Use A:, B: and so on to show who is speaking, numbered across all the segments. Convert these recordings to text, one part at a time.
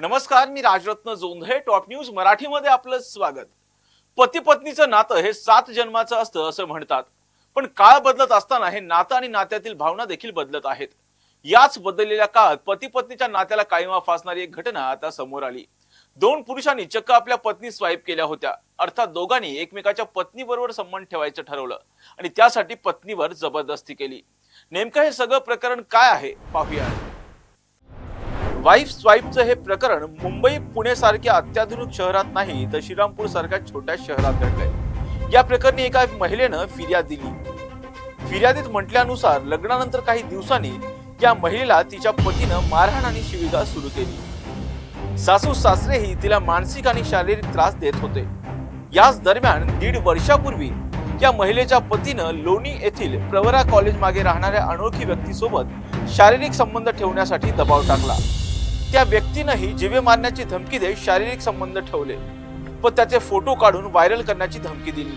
A: नमस्कार मी Rajratna Jondhale top news मराठीमध्ये आपलं स्वागत. पती पत्नीचं नातं हे सात जन्माचं असतं असं म्हणतात. पण काळ बदलत असताना हे नातं आणि नात्यातील भावना देखील बदलत आहेत. याच बदललेल्या काळात पती पत्नीच्या नात्याला काळीमा फासणारी एक घटना आता समोर आली. दोन पुरुषांनी चक्क आपल्या पत्नी स्वाईप केल्या होत्या. अर्थात दोघांनी एकमेकाच्या पत्नीबरोबर संबंध ठेवायचं ठरवलं आणि त्यासाठी पत्नीवर जबरदस्ती केली. नेमकं हे सगळं प्रकरण काय आहे? पाहूया. वाईफ स्वाईपचं हे प्रकरण मुंबई पुणे सारख्या अत्याधुनिक शहरात नाही तर श्रीरामपूर सारख्या छोट्या शहरात घडलंय. या प्रकरणी एका महिलेनं फिर्याद दिली. फिर्यादीत म्हटल्यानुसार लग्नानंतर काही दिवसांनी या महिलेला तिच्या पतीनं मारहाण आणि शिविगाळ सुरू केली. सासू सासरेही तिला मानसिक आणि शारीरिक त्रास देत होते. याच दरम्यान दीड वर्षापूर्वी या महिलेच्या पतीनं लोणी येथील प्रवरा कॉलेज मागे राहणाऱ्या अनोळखी व्यक्तीसोबत शारीरिक संबंध ठेवण्यासाठी दबाव टाकला. त्या व्यक्तीनंही जिवे मारण्याची धमकी देत शारीरिक संबंध ठेवले व त्याचे फोटो काढून व्हायरल करण्याची धमकी दिली.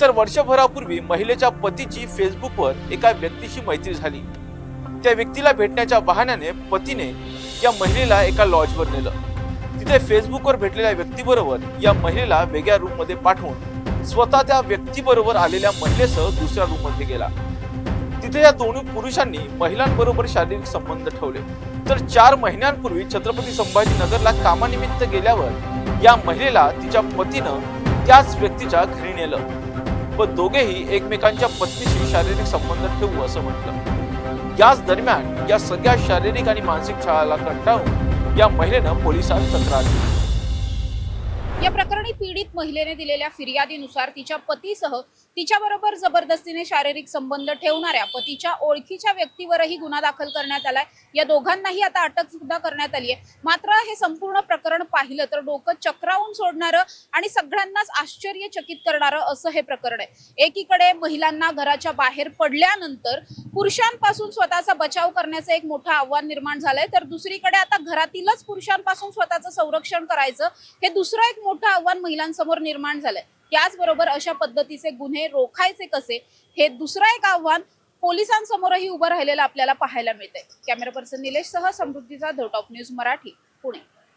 A: तर वर्षभरापूर्वी महिलेच्या पतीची फेसबुकवर एका व्यक्तीशी मैत्री झाली. त्या व्यक्तीला भेटण्याच्या बहाण्याने पतीने या महिलेला एका लॉजवर नेलं. तिथे फेसबुकवर भेटलेल्या व्यक्तीबरोबर या महिलेला वेगळ्या रूममध्ये पाठवून स्वतः त्या व्यक्तीबरोबर आलेल्या महिलेसह दुसऱ्या रूममध्ये गेला. तिथे या दोन्ही पुरुषांनी महिलांबरोबर शारीरिक संबंध ठेवले. तर चार महिन्यांपूर्वी छत्रपती संभाजीनगरला कामानिमित्त गेल्यावर या महिलेला तिच्या पतीनं त्याच व्यक्तीच्या घरी नेलं. व दोघेही एकमेकांच्या पत्नीशी शारीरिक संबंध ठेवू असं म्हटलं. याच दरम्यान या सगळ्या शारीरिक आणि मानसिक छळाला कंटाळून या महिलेनं पोलिसात तक्रार दिली
B: या प्रकरणी पीडित महिलेने दिलेल्या फिर्यादीनुसार तिच्या पतीसह तिच्याबरोबर जबरदस्तीने शारीरिक संबंध ठेवणाऱ्या पतीच्या ओळखीच्या व्यक्तीवरही गुन्हा दाखल करण्यात आलाय. या दोघांनाही आता अटक सुद्धा करण्यात आली आहे. मात्र हे संपूर्ण प्रकरण पाहिलं तर डोकं चक्रावून सोडणारं आणि सगळ्यांनाच आश्चर्यचकित करणारं असं हे प्रकरण आहे. एकीकडे महिलांना घराच्या बाहेर पडल्यानंतर पुरुषांपासून स्वतःचा बचाव करण्याचं एक मोठं आव्हान निर्माण झालंय. तर दुसरीकडे आता घरातीलच पुरुषांपासून स्वतःचं संरक्षण करायचं. हे दुसरं एक मोठं आव्हान महिलांसमोर निर्माण झालंय. त्याचबरोबर अशा पद्धतीचे गुन्हे रोखायचे कसे हे दुसरं एक आव्हान पोलिसांसमोरही उभं राहिलेलं आपल्याला पाहायला मिळतंय. कॅमेरा पर्सन निलेश सह समृद्धीचा ध टॉप न्यूज मराठी पुणे.